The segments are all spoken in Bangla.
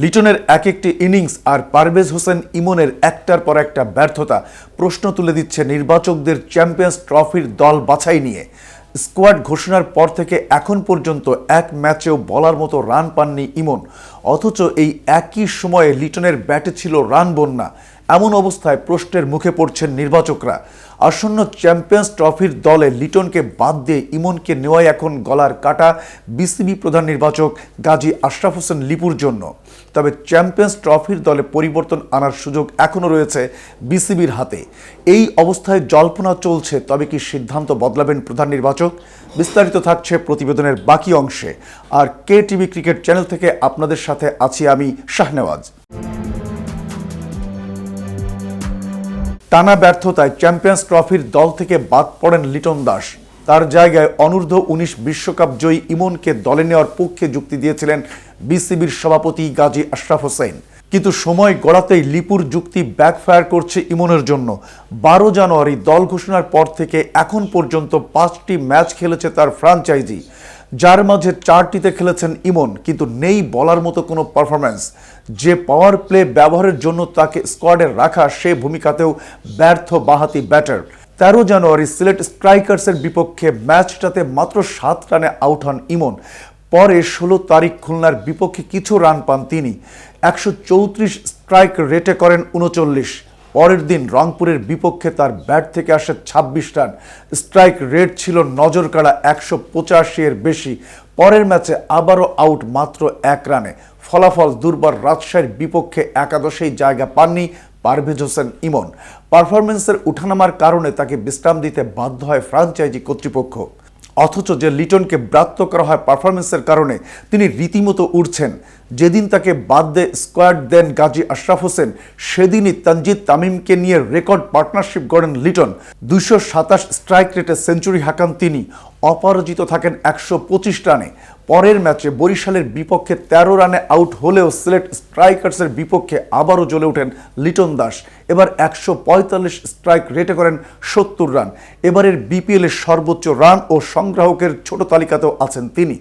লিটনের এক একটি ইনিংস আর পারভেজ হোসেন ইমনের একটার পর একটা ব্যর্থতা প্রশ্ন তুলে দিচ্ছে নির্বাচকদের চ্যাম্পিয়ন্স ট্রফির দল বাছাই নিয়ে। স্কোয়াড ঘোষণার পর থেকে এখন পর্যন্ত এক ম্যাচেও বলার মতো রান পাননি ইমন। অথচ এই একই সময়ে লিটনের ব্যাটে ছিল রান বন্যা। এমন অবস্থায় প্রশ্নের মুখে পড়ছেন নির্বাচকরা। আসন্ন চ্যাম্পিয়ন্স ট্রফির দলে লিটনকে বাদ দিয়ে ইমনকে নেওয়াই এখন গলার কাটা বিসিবি প্রধান নির্বাচক গাজী আশরাফ হোসেন লিপুর জন্য। তবে চ্যাম্পিয়ন্স ট্রফির দলে পরিবর্তন আনার সুযোগ এখনও রয়েছে বিসিবির হাতে। এই অবস্থায় জল্পনা চলছে, তবে কি সিদ্ধান্ত বদলাবেন প্রধান নির্বাচক? বিস্তারিত থাকছে প্রতিবেদনের বাকি অংশে। আর কে টিভি ক্রিকেট চ্যানেল থেকে আপনাদের সাথে আছি আমি শাহনেওয়াজ। টানা ব্যর্থতায় চ্যাম্পিয়ন্স ট্রফির দল থেকে বাদ পড়েন লিটন দাস। তার জায়গায় অনূর্ধ্ব উনিশ বিশ্বকাপ জয়ী ইমনকে দলে নেওয়ার পক্ষে যুক্তি দিয়েছিলেন বিসিবির সভাপতি গাজী আশরাফ হোসেন। কিন্তু সময় গড়াতেই লিপুর যুক্তি ব্যাকফায়ার করছে ইমনের জন্য। বারো জানুয়ারি দল ঘোষণার পর থেকে এখন পর্যন্ত পাঁচটি ম্যাচ খেলেছে তার ফ্রাঞ্চাইজি যার মাঝে চারটিতে খেলেছেন ইমন, কিন্তু নেই বলার মতো কোনো পারফরম্যান্স যে পাওয়ার প্লে ব্যবহারের জন্য তাকে স্কোয়াডে রাখা, সে ভূমিকাতেও ব্যর্থ বাহাতি ব্যাটার তেরো জানুয়ারি সিলেট স্ট্রাইকার্সের বিপক্ষে ম্যাচটাতে মাত্র সাত রানে আউট হন ইমন। পরে ষোলো তারিখ খুলনার বিপক্ষে কিছু রান পান তিনি। একশো চৌত্রিশ স্ট্রাইক রেটে করেন উনচল্লিশ। পরের দিন রংপুরের বিপক্ষে তার ব্যাট থেকে আসে ছাব্বিশ রান। স্ট্রাইক রেট ছিল নজর কাড়া একশো পঁচাশি এর বেশি। পরের ম্যাচে আবারও আউট মাত্র এক রানে। ফলাফল দুর্বার রাজশাহীর বিপক্ষে একাদশেই জায়গা পাননি পারভেজ হোসেন ইমন। পারফরমেন্সের উঠানামার কারণে তাকে বিশ্রাম দিতে বাধ্য হয় ফ্রাঞ্চাইজি কর্তৃপক্ষ। অথচ যে লিটনকে ব্রাত্য করা হয় পারফরমেন্সের কারণে তিনি রীতিমতো উঠছেন যেদিন তাকে বাদ দে স্কোয়াড দেন গাজী আশরাফ হোসেন, সেদিনই তানজিদ তামিমকে নিয়ে রেকর্ড পার্টনারশিপ গড়েন লিটন। দুশো সাতাশ স্ট্রাইক রেটে সেঞ্চুরি হাঁকান তিনি। অপরাজিত থাকেন একশো পঁচিশ রানে। পরের ম্যাচে বরিশালের বিপক্ষে ১৩ রানে আউট হলেও সিলেট স্ট্রাইকার্সের বিপক্ষে আবারও জ্বলে ওঠেন লিটন দাস। এবার একশো পঁয়তাল্লিশ স্ট্রাইক রেটে করেন সত্তর রান। এবারের বিপিএলের সর্বোচ্চ রান ও সংগ্রাহকের ছোট তালিকাতেও আছেন তিনি।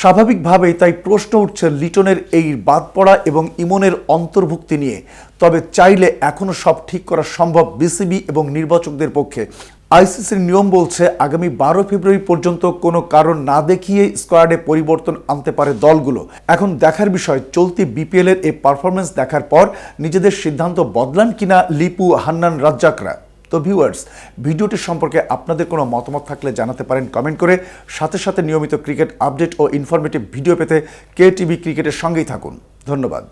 স্বাভাবিকভাবেই তাই প্রশ্ন উঠছে লিটনের এই বাদ পড়া এবং ইমনের অন্তর্ভুক্তি নিয়ে। তবে চাইলে এখনও সব ঠিক করা সম্ভব বিসিবি এবং নির্বাচকদের পক্ষে। আইসিসির নিয়ম বলছে, আগামী বারো ফেব্রুয়ারি পর্যন্ত কোনো কারণ না দেখিয়ে স্কোয়াডে পরিবর্তন আনতে পারে দলগুলো। এখন দেখার বিষয়, চলতি বিপিএল এর এই পারফরমেন্স দেখার পর নিজেদের সিদ্ধান্ত বদলান কিনা লিপু, হান্নান, রাজ্জাকরা? তো ভিউয়ার্স ভিডিওটি সম্পর্কে আপনাদের কোনো মতামত থাকলে জানাতে পারেন কমেন্ট করে। সাথে সাথে নিয়মিত ক্রিকেট আপডেট ও ইনফরমেটিভ ভিডিও পেতে কে টিভি ক্রিকেটের সঙ্গেই থাকুন। ধন্যবাদ।